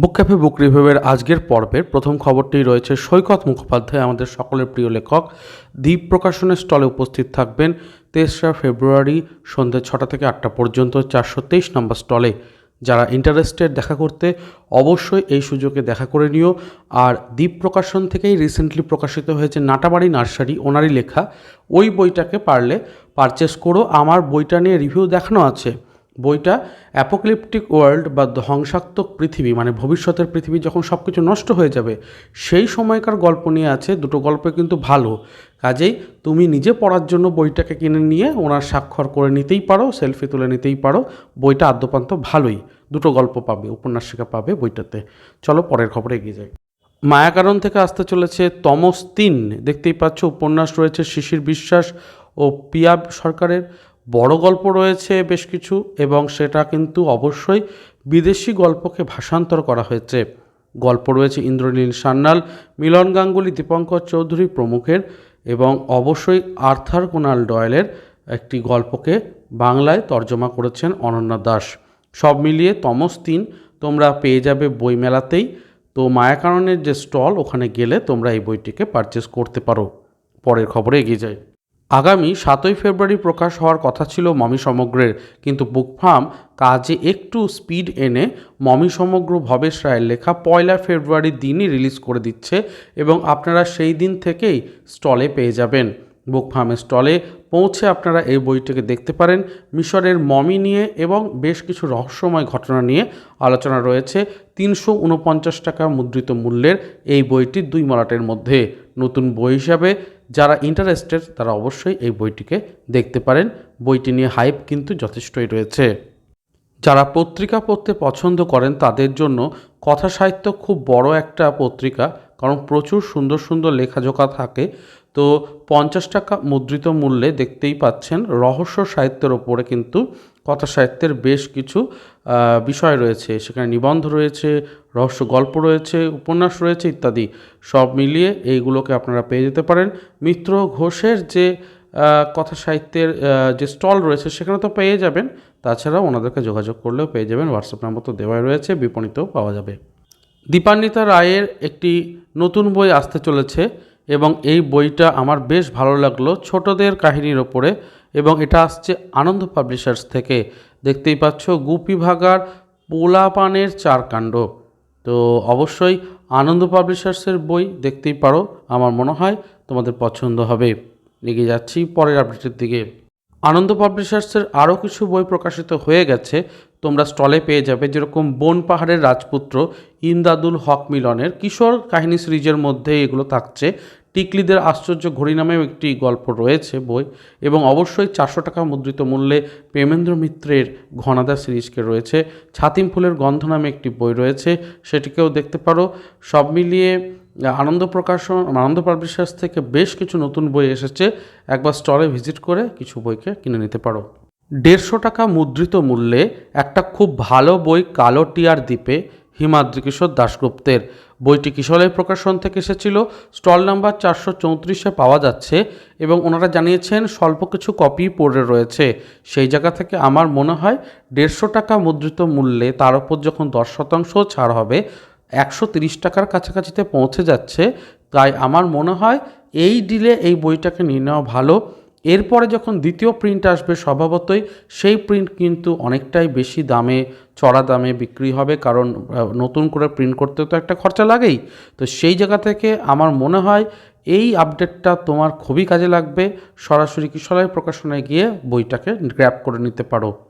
বুক cafe বুক রিভিউয়ের আজকের পর্বের প্রথম খবরটি রয়েছে সৈকত মুখোপাধ্যায়, আমাদের সকলের প্রিয় লেখক। দ্বীপ প্রকাশনের স্টলে উপস্থিত থাকবেন তেসরা ফেব্রুয়ারি সন্ধ্যে ছটা থেকে আটটা পর্যন্ত চারশো তেইশ নম্বর স্টলে। যারা ইন্টারেস্টেড দেখা করতে অবশ্যই এই সুযোগে দেখা করে নিও। আর দ্বীপ প্রকাশন থেকেই রিসেন্টলি প্রকাশিত হয়েছে নাটাবাড়ি নার্সারি, ওনারই লেখা। ওই বইটাকে পারলে পারচেস করো। আমার বইটা নিয়ে রিভিউ দেখানো আছে। বইটা অ্যাপোক্লিপটিক ওয়ার্ল্ড বা ধ্বংসাত্মক পৃথিবী মানে ভবিষ্যতের পৃথিবী যখন সব কিছু নষ্ট হয়ে যাবে, সেই সময়কার গল্প নিয়ে আছে। দুটো গল্প কিন্তু ভালো। কাজেই তুমি নিজে পড়ার জন্য বইটাকে কিনে নিয়ে ওনার স্বাক্ষর করে নিতেই পারো, সেলফি তুলে নিতেই পারো। বইটা আদ্যপান্ত ভালোই। দুটো গল্প পাবে, উপন্যাসিকা পাবে বইটাতে। চলো পরের খবরে এগিয়ে যাই। মায়াকারণ থেকে আসতে চলেছে তমস তিন দেখতেই পাচ্ছ উপন্যাস রয়েছে শিশির বিশ্বাস ও পিয়া সরকারের। বড় গল্প রয়েছে বেশ কিছু এবং সেটা কিন্তু অবশ্যই বিদেশি গল্পকে ভাষান্তর করা হয়েছে। গল্প রয়েছে ইন্দ্রনীল সান্যাল, মিলন গাঙ্গুলি, দীপঙ্কর চৌধুরী প্রমুখের এবং অবশ্যই আর্থার কুনাল ডয়েলের একটি গল্পকে বাংলায় তর্জমা করেছেন অনন্যা দাস। সব মিলিয়ে তমস তিন তোমরা পেয়ে যাবে বইমেলাতেই। তো মায়াকাননের যে স্টল, ওখানে গেলে তোমরা এই বইটিকে পারচেস করতে পারো। পরের খবরে এগিয়ে যাই। আগামী সাতই ফেব্রুয়ারি প্রকাশ হওয়ার কথা ছিল মমি সমগ্রের, কিন্তু বুক ফার্ম কাজে একটু স্পিড এনে মমি সমগ্র ভবেশ রায়ের লেখা পয়লা ফেব্রুয়ারির দিনই রিলিজ করে দিচ্ছে এবং আপনারা সেই দিন থেকেই স্টলে পেয়ে যাবেন। বুক ফার্মের স্টলে পৌঁছে আপনারা এই বইটিকে দেখতে পারেন। মিশরের মমি নিয়ে এবং বেশ কিছু রহস্যময় ঘটনা নিয়ে আলোচনা রয়েছে। তিনশো উনপঞ্চাশ টাকা মুদ্রিত মূল্যের এই বইটি দুই মলাটের মধ্যে। নতুন বই হিসাবে যারা ইন্টারেস্টেড তারা অবশ্যই এই বইটিকে দেখতে পারেন। বইটি নিয়ে হাইপ কিন্তু যথেষ্টই রয়েছে। যারা পত্রিকা পড়তে পছন্দ করেন, তাদের জন্য কথা সাহিত্য খুব বড় একটা পত্রিকা, কারণ প্রচুর সুন্দর সুন্দর লেখাজোখা থাকে। তো পঞ্চাশ টাকা মুদ্রিত মূল্যে দেখতেই পাচ্ছেন। রহস্য সাহিত্যের ওপরে কিন্তু কথা সাহিত্যের বেশ কিছু বিষয় রয়েছে, সেখানে নিবন্ধ রয়েছে, রহস্য গল্প রয়েছে, উপন্যাস রয়েছে ইত্যাদি। সব মিলিয়ে এইগুলোকে আপনারা পেয়ে যেতে পারেন। মিত্র ঘোষের যে কথা সাহিত্যের যে স্টল রয়েছে সেখানে তো পেয়ে যাবেন। তাছাড়াও ওনাদেরকে যোগাযোগ করলেও পেয়ে যাবেন। হোয়াটসঅ্যাপ নাম্বার তো দেওয়াই রয়েছে, বিপণিতেও পাওয়া যাবে। দীপান্বিতা রায়ের একটি নতুন বই আসতে চলেছে এবং এই বইটা আমার বেশ ভালো লাগল। ছোটদের কাহিনীর ওপরে এবং এটা আসছে আনন্দ পাবলিশার্স থেকে। দেখতেই পাচ্ছ গুপি ভাগার পোলাপানের চার কাণ্ড। তো অবশ্যই আনন্দ পাবলিশার্সের বই দেখতেই পারো, আমার মনে হয় তোমাদের পছন্দ হবে। এগিয়ে যাচ্ছি পরের আপডেটের দিকে। আনন্দ পাবলিশার্সের আরও কিছু বই প্রকাশিত হয়ে গেছে, তোমরা স্টলে পেয়ে যাবে, যেরকম বন পাহাড়ের রাজপুত্র ইমদাদুল হক মিলনের কিশোর কাহিনী সিরিজের মধ্যে এগুলো থাকছে। টিকলিদের আশ্চর্য ঘড়ি নামেও একটি গল্প রয়েছে বই এবং অবশ্যই চারশো টাকা মুদ্রিত মূল্যে প্রেমেন্দ্র মিত্রের ঘনাদা সিরিজকে রয়েছে। ছাতিম ফুলের গন্ধ নামে একটি বই রয়েছে, সেটিকেও দেখতে পারো। সব মিলিয়ে আনন্দ প্রকাশন, আনন্দ পাবলিশার্স থেকে বেশ কিছু নতুন বই এসেছে। একবার স্টলে ভিজিট করে কিছু বইকে কিনে নিতে পারো। দেড়শো টাকা মুদ্রিত মূল্যে একটা খুব ভালো বই কালো টিয়ার দ্বীপে হিমাদ্রি কিশোর দাশগুপ্তের। বইটি কিশোরের প্রকাশন থেকে এসেছিল। স্টল নাম্বার চারশো চৌত্রিশে পাওয়া যাচ্ছে এবং ওনারা জানিয়েছেন, স্বল্প কিছু কপি পড়ে রয়েছে। সেই জায়গা থেকে আমার মনে হয় দেড়শো টাকা মুদ্রিত মূল্যে তার উপর যখন দশ শতাংশ ছাড় হবে, একশো তিরিশ টাকার কাছাকাছিতে পৌঁছে যাচ্ছে। তাই আমার মনে হয় এই ডিলে এই বইটাকে নিয়ে নেওয়া ভালো। এরপরে যখন দ্বিতীয় প্রিন্ট আসবে স্বভাবতই, সেই প্রিন্ট কিন্তু অনেকটাই বেশি দামে, চড়া দামে বিক্রি হবে, কারণ নতুন করে প্রিন্ট করতে তো একটা খরচা লাগেই। তো সেই জায়গা থেকে আমার মনে হয় এই আপডেটটা তোমার খুবই কাজে লাগবে। সরাসরি কিশোরায় প্রকাশনায় গিয়ে বইটাকে গ্র্যাপ করে নিতে পারো।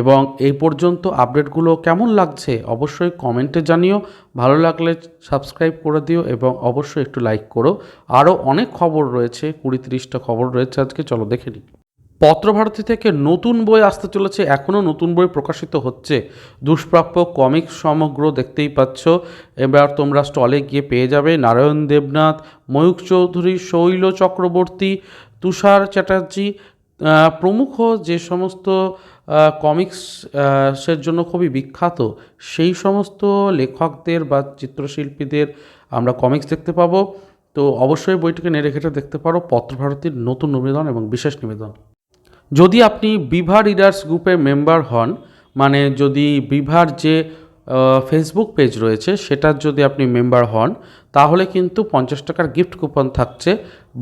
এবং এই পর্যন্ত আপডেটগুলো কেমন লাগছে অবশ্যই কমেন্টে জানিও। ভালো লাগলে সাবস্ক্রাইব করে দিও এবং অবশ্যই একটু লাইক করো। আরও অনেক খবর রয়েছে কুড়ি তিরিশটা খবর রয়েছে আজকে, চলো দেখে নিই। পত্রভারতী থেকে নতুন বই আসতে চলেছে, এখনও নতুন বই প্রকাশিত হচ্ছে। দুষ্প্রাপ্য কমিক সমগ্র দেখতেই পাচ্ছ। এবার তোমরা স্টলে গিয়ে পেয়ে যাবে নারায়ণ দেবনাথ ময়ূক চৌধুরী, শৈল চক্রবর্তী, তুষার চ্যাটার্জি প্রমুখ যে সমস্ত কমিক্সের জন্য খুবই বিখ্যাত। সেই সমস্ত লেখকদের বা চিত্রশিল্পীদের আমরা কমিক্স দেখতে পাবো। তো অবশ্যই বইটিকে নেড়ে ঘেটে দেখতে পারো। পত্রভারতীর নতুন নিবেদন এবং বিশেষ নিবেদন। যদি আপনি বিভা রিডার্স গ্রুপের মেম্বার হন মানে যদি বিভার যে ফেসবুক পেজ রয়েছে, সেটার যদি আপনি মেম্বার হন, তাহলে কিন্তু পঞ্চাশ টাকার গিফট কুপন থাকছে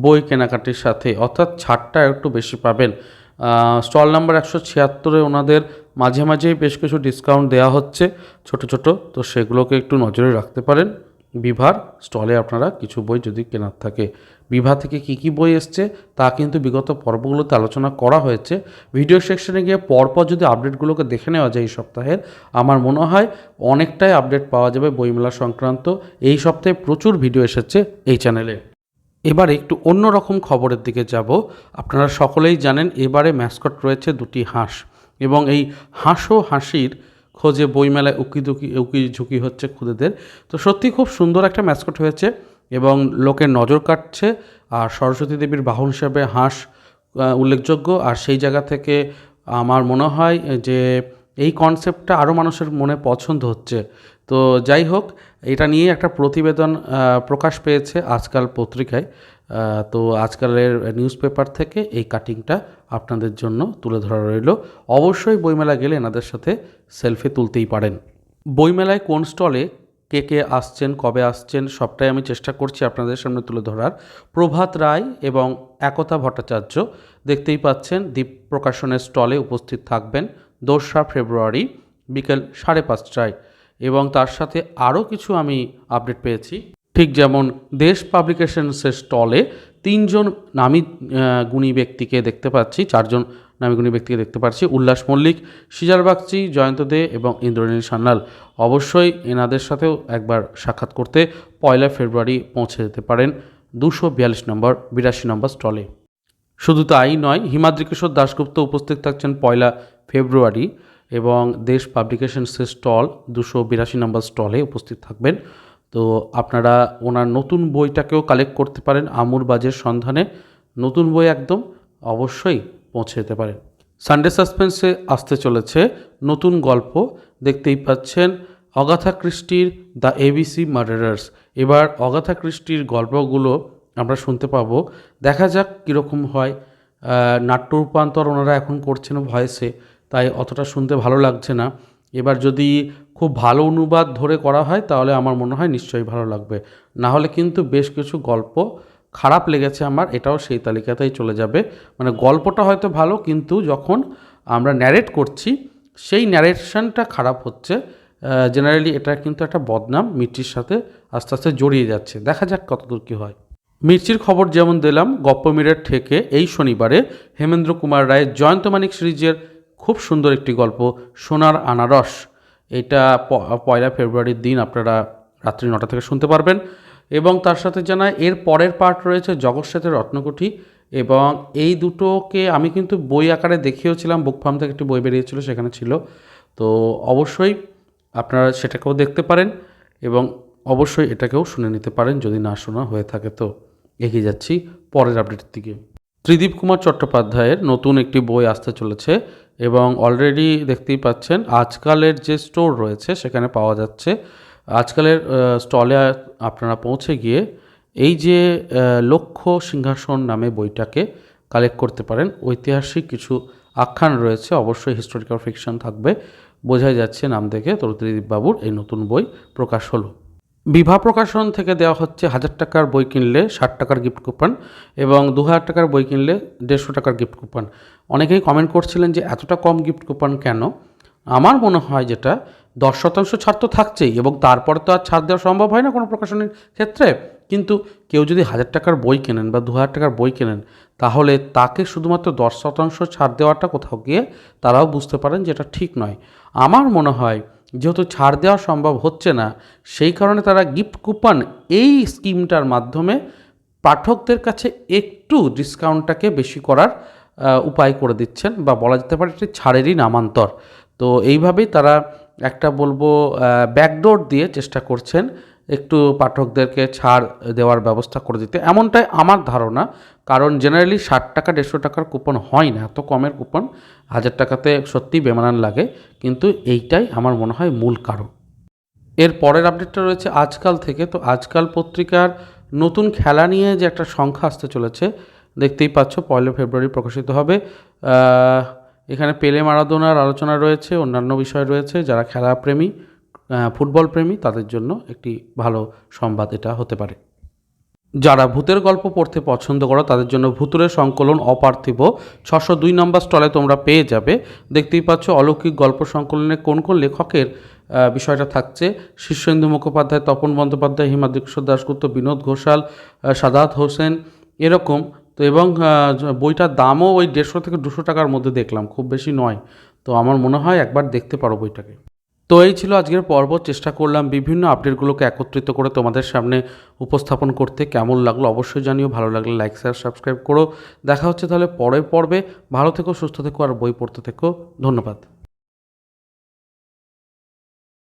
বই কেনাকাটির সাথে। অর্থাৎ ছাড়টা একটু বেশি পাবেন। স্টল নাম্বার একশো ছিয়াত্তরে ওনাদের মাঝে মাঝেই বেশ কিছু ডিসকাউন্ট দেওয়া হচ্ছে, ছোট ছোট। তো সেগুলোকে একটু নজরে রাখতে পারেন। বিভার স্টলে আপনারা কিছু বই যদি কেনার থাকে। বিভা থেকে কি কি বই এসছে, তা কিন্তু বিগত পর্বগুলোতে আলোচনা করা হয়েছে। ভিডিও সেকশনে গিয়ে পরপর যদি আপডেটগুলোকে দেখে নেওয়া যায় এই সপ্তাহের, আমার মনে হয় অনেকটাই আপডেট পাওয়া যাবে বইমেলা সংক্রান্ত। এই সপ্তাহে প্রচুর ভিডিও এসেছে এই চ্যানেলে এবার একটু অন্য রকম খবরের দিকে যাব। আপনারা সকলেই জানেন এবারে ম্যাসকট রয়েছে দুটি হাঁস এবং এই হাঁসও হাসির খোঁজে বইমেলায় উকি দুকি উকি ঝুঁকি হচ্ছে খুদেদের। তো সত্যি খুব সুন্দর একটা ম্যাসকট হয়েছে এবং লোকের নজর কাটছে আর সরস্বতী দেবীর বাহন হিসাবে হাঁস উল্লেখযোগ্য। আর সেই জায়গা থেকে আমার মনে হয় যে এই কনসেপ্টটা আরও মানুষের মনে পছন্দ হচ্ছে। তো যাই হোক এটা নিয়ে একটা প্রতিবেদন প্রকাশ পেয়েছে আজকাল পত্রিকায়। তো আজকালের নিউজ পেপার থেকে এই কাটিংটা আপনাদের জন্য তুলে ধরা রইল। অবশ্যই বইমেলা গেলে এনাদের সাথে সেলফি তুলতেই পারেন। বইমেলায় কোন স্টলে কে কে আসছেন, কবে আসছেন, সবটাই আমি চেষ্টা করছি আপনাদের সামনে তুলে ধরার। প্রভাত রায় এবং একতা ভট্টাচার্য দেখতেই পাচ্ছেন দ্বীপ প্রকাশনের স্টলে উপস্থিত থাকবেন দোসরা ফেব্রুয়ারি বিকেল সাড়ে পাঁচটায়। এবং তার সাথে আরও কিছু আমি আপডেট পেয়েছি। ঠিক যেমন দেশ পাবলিকেশনসের স্টলে তিনজন নামী গুণী ব্যক্তিকে দেখতে পাচ্ছি, চারজন নামি গুণী ব্যক্তিকে দেখতে পাচ্ছি, উল্লাস মল্লিক, সিজার বাগচি, জয়ন্ত দে এবং ইন্দ্রনীল সান্যাল। অবশ্যই এনাদের সাথেও একবার সাক্ষাৎ করতে পয়লা ফেব্রুয়ারি পৌঁছে যেতে পারেন দুশো বিয়াল্লিশ নম্বর, বিরাশি নম্বর স্টলে। শুধু তাই নয়, হিমাদ্রি কিশোর দাশগুপ্ত উপস্থিত থাকছেন পয়লা ফেব্রুয়ারি। এবং দেশ পাবলিকেশনসের স্টল, দুশো বিরাশি নম্বর স্টলে উপস্থিত থাকবেন। তো আপনারা ওনার নতুন বইটাকেও কালেক্ট করতে পারেন আমুর বাজের সন্ধানে। নতুন বই একদম অবশ্যই পৌঁছে যেতে পারেন। সানডে সাসপেন্সে আসতে চলেছে নতুন গল্প। দেখতেই পাচ্ছেন অগাথা ক্রিস্টির দ্য এবিসি মার্ডারার্স এবার অগাথা ক্রিস্টির গল্পগুলো আমরা শুনতে পাবো। দেখা যাক কীরকম হয়। নাট্য রূপান্তর ওনারা এখন করছেন ভয়েসে তাই অতটা শুনতে ভালো লাগছে না। এবার যদি খুব ভালো অনুবাদ ধরে করা হয়, তাহলে আমার মনে হয় নিশ্চয়ই ভালো লাগবে। না হলে কিন্তু বেশ কিছু গল্প খারাপ লেগেছে আমার, এটাও সেই তালিকাতেই চলে যাবে। মানে গল্পটা হয়তো ভালো, কিন্তু যখন আমরা ন্যারেট করছি, সেই ন্যারেশনটা খারাপ হচ্ছে। জেনারেলি এটা কিন্তু একটা বদনাম, মির্চির সাথে আস্তে আস্তে জড়িয়ে যাচ্ছে। দেখা যাক কতদূর কী হয়। মির্চির খবর যেমন দিলাম গপ্পমিরের থেকে এই শনিবারে হেমেন্দ্র কুমার রায়ের জয়ন্তমানিক সিরিজের খুব সুন্দর একটি গল্প, সোনার আনারস। এটা পয়লা ফেব্রুয়ারির দিন আপনারা রাত্রি নটা থেকে শুনতে পারবেন। এবং তার সাথে জানায় এর পরের পার্ট রয়েছে জগৎ সাথের রত্নকুঠি। এবং এই দুটোকে আমি কিন্তু বই আকারে দেখিয়েওছিলাম বুক ফার্ম থেকে একটি বই বেরিয়েছিল, সেখানে ছিল। তো অবশ্যই আপনারা সেটাকেও দেখতে পারেন এবং অবশ্যই এটাকেও শুনে নিতে পারেন, যদি না শোনা হয়ে থাকে তো। এগিয়ে যাচ্ছি পরের আপডেটের দিকে। ত্রিদীপ কুমার চট্টোপাধ্যায়ের নতুন একটি বই আসতে চলেছে এবং অলরেডি দেখতেই পাচ্ছেন, আজকালের যে স্টোর রয়েছে সেখানে পাওয়া যাচ্ছে। আজকালের স্টলে আপনারা পৌঁছে গিয়ে এই যে লক্ষ্য সিংহাসন নামে বইটাকে কালেক্ট করতে পারেন। ঐতিহাসিক কিছু আখ্যান রয়েছে, অবশ্যই হিস্টোরিক্যাল ফিকশন থাকবে। বোঝাই যাচ্ছে নাম দেখে তো ত্রিদীপ বাবুর এই নতুন বই প্রকাশ হলো। বিভা প্রকাশন থেকে দেওয়া হচ্ছে হাজার টাকার বই কিনলে ষাট টাকার গিফট কুপন এবং দু হাজার টাকার বই কিনলে দেড়শো টাকার গিফট কুপন অনেকেই কমেন্ট করছিলেন যে এতটা কম গিফট কুপন কেন? আমার মনে হয় যেটা, দশ শতাংশ ছাড় তো থাকছেই এবং তারপর তো আর ছাড় দেওয়া সম্ভব হয় না কোনো প্রকাশনের ক্ষেত্রে। কিন্তু কেউ যদি হাজার টাকার বই কেনেন বা দু হাজার টাকার বই কেনেন, তাহলে তাকে শুধুমাত্র দশ শতাংশ ছাড় দেওয়াটা কোথাও গিয়ে তারাও বুঝতে পারেন যে এটা ঠিক নয়। আমার মনে হয় যেহেতু ছাড় দেওয়া সম্ভব হচ্ছে না, সেই কারণে তারা গিফট কুপন এই স্কিমটার মাধ্যমে পাঠকদের কাছে একটু ডিসকাউন্টটাকে বেশি করার উপায় করে দিচ্ছেন বা বলা যেতে পারে এটি ছাড়েরই নামান্তর। তো এইভাবেই তারা একটা বলব ব্যাকডোর দিয়ে চেষ্টা করছেন একটু পাঠকদেরকে ছাড় দেওয়ার ব্যবস্থা করে দিতে। এমনটাই আমার ধারণা, কারণ জেনারেলি ষাট টাকা, দেড়শো টাকার কুপন হয় না, এত কমের কুপন হাজার টাকাতে সত্যিই বেমানান লাগে, কিন্তু এইটাই আমার মনে হয় মূল কারণ। এর পরের আপডেটটা রয়েছে আজকাল থেকে, তো আজকাল পত্রিকার নতুন খেলা নিয়ে যে একটা সংখ্যা আসতে চলেছে, দেখতেই পাচ্ছ পয়লা ফেব্রুয়ারি প্রকাশিত হবে। এখানে পেলে মারাদোনার আলোচনা রয়েছে, অন্যান্য বিষয় রয়েছে, যারা খেলাপ্রেমী ফুটবল প্রেমী, তাদের জন্য একটি ভালো সংবাদ এটা হতে পারে। যারা ভূতের গল্প পড়তে পছন্দ করো, তাদের জন্য ভূতুরের সংকলন অপার্থিব। ছশো দুই নম্বর স্টলে তোমরা পেয়ে যাবে। দেখতেই পাচ্ছ অলৌকিক গল্প সংকলনে কোন কোন লেখকের বিষয়টা থাকছে। শীর্ষেন্দু মুখোপাধ্যায়, তপন বন্দ্যোপাধ্যায় হিমাদ্রিক্ষ দাশগুপ্ত, বিনোদ ঘোষাল সাদাত হোসেন, এরকম। তো এবং বইটার দামও ওই দেড়শো থেকে দুশো টাকার মধ্যে দেখলাম, খুব বেশি নয়। তো আমার মনে হয় একবার দেখতে পারো বইটাকে। তো এই ছিল আজকের পর্ব। চেষ্টা করলাম বিভিন্ন আপডেটগুলোকে একত্রিত করে তোমাদের সামনে উপস্থাপন করতে। কেমন লাগল অবশ্যই জানিও। ভালো লাগলে লাইক শেয়ার সাবস্ক্রাইব করো। দেখা হচ্ছে তাহলে পরের পর্বে। ভালো থেকো, সুস্থ থেকো, আর বই পড়তে থেকো। ধন্যবাদ।